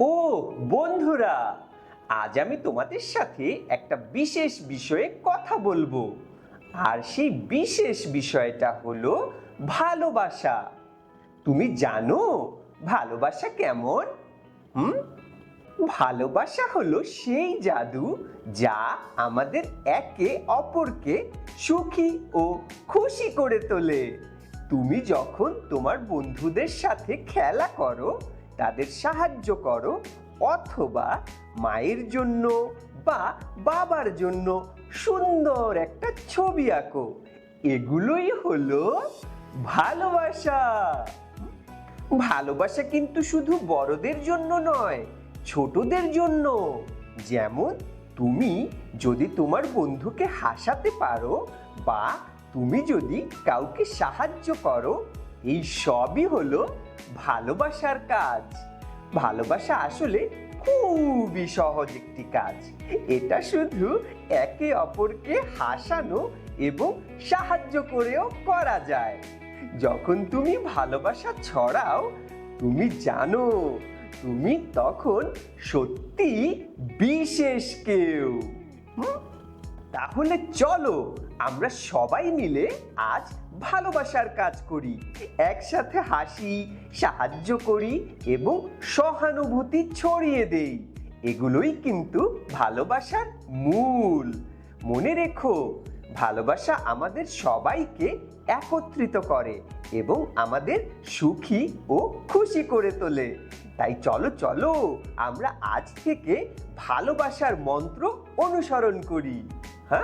ও বন্ধুরা, আজ আমি তোমাদের সাথে একটা বিশেষ বিষয়ে কথা বলব। আর সেই বিশেষ বিষয়টা হলো ভালোবাসা। তুমি জানো ভালোবাসা কেমন? ভালোবাসা হলো সেই জাদু যা আমাদের একে অপরকে সুখী ও খুশি করে তোলে। তুমি যখন তোমার বন্ধুদের সাথে খেলা করো তাদের সাহায্য করো অথবা মায়ের জন্য বা বাবার জন্য সুন্দর একটা ছবি আঁকো। এগুলোই হলো ভালোবাসা। ভালোবাসা কিন্তু শুধু বড়দের জন্য নয়, ছোটদের জন্য। যেমন তুমি যদি তোমার বন্ধুকে হাসাতে পারো বা তুমি যদি কাউকে সাহায্য করো এই সবই হলো ভালোবাসার কাজ। ভালোবাসা আসলে খুবই সহজ একটি কাজ। এটা শুধু একে অপরকে হাসানো এবং সাহায্য করেও করা যায়। যখন তুমি ভালোবাসা ছড়াও, তুমি জানো, তুমি তখন সত্যি বিশেষ কেউ। হুম? তাহলে চলো আমরা সবাই মিলে আজ ভালোবাসার কাজ করি। একসাথে হাসি, সাহায্য করি এবং সহানুভূতি ছড়িয়ে দেই। এগুলোই কিন্তু ভালোবাসার মূল। মনে রেখো, ভালোবাসা আমাদের সবাইকে একত্রিত করে এবং আমাদের সুখী ও খুশি করে তোলে। তাই চলো চলো আমরা আজ থেকে ভালোবাসার মন্ত্র অনুসরণ করি। Ha?